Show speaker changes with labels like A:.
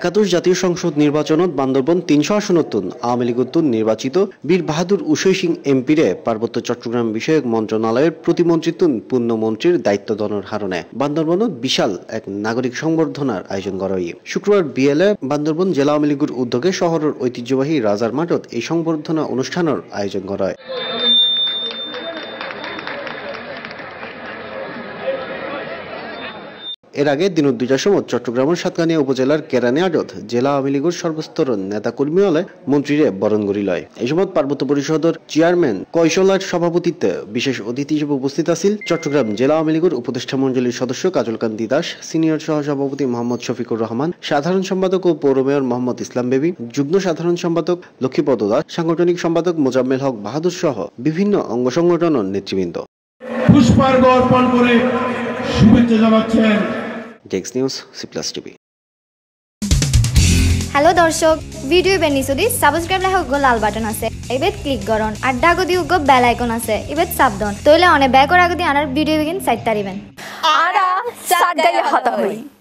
A: একাদশ জাতীয় সংসদ নির্বাচনত বান্দরবন তিনশো আসনতুন আওয়ামী লীগতুন নির্বাচিত বীর বাহাদুর উষয় সিং এমপিরে পার্বত্য চট্টগ্রাম বিষয়ক মন্ত্রণালয়ের পূর্ণ পূর্ণমন্ত্রীর দায়িত্ব দনের হারণে বান্দরবনত বিশাল এক নাগরিক সংবর্ধনার আয়োজন করা শুক্রবার বিএলএ বান্দরবন জেলা আওয়ামী লীগের উদ্যোগে শহরের ঐতিহ্যবাহী রাজার মাঠত এই সংবর্ধনা অনুষ্ঠানের আয়োজন করা হয় এর আগে দিন দুইটার সময় চট্টগ্রামের সাতকানিয়া উপজেলার কেরানি আড়ত জেলা আওয়ামী লীগের নেতা কর্মী হলে মন্ত্রীরে বরণ লয় এই সময় পার্বত্য পরিষদের চেয়ারম্যান কৈশলার সভাপতিত্বে বিশেষ অতিথি হিসেবে উপস্থিত আছিল চট্টগ্রাম জেলা আওয়ামী লীগের উপদেষ্টা মন্ডলীর সদস্য কাজলকান্তি দাস সিনিয়র সহসভাপতি মোহাম্মদ শফিকুর রহমান সাধারণ সম্পাদক ও পৌর মেয়র মোহাম্মদ ইসলাম বেবি যুগ্ম সাধারণ সম্পাদক লক্ষ্মীপদ দাস সাংগঠনিক সম্পাদক মোজাম্মেল হক বাহাদুর সহ বিভিন্ন অঙ্গ সংগঠনের নেতৃবৃন্দ
B: পুষ্পার্ঘ অর্পণ করে শুভেচ্ছা জানাচ্ছেন
A: ডেক্স news C plus TV
C: hello দর্শক ভিডিও বেনি যদি সাবস্ক্রাইব লেখক গো লাল বাটন আছে এবার ক্লিক করন আর ডাগো দিও গো বেল আইকন আছে এবার চাপ দন তইলে অনেক ব্যাকর আগদি আনার ভিডিও বেগিন সাইট তারিবেন
D: আরা হতা হই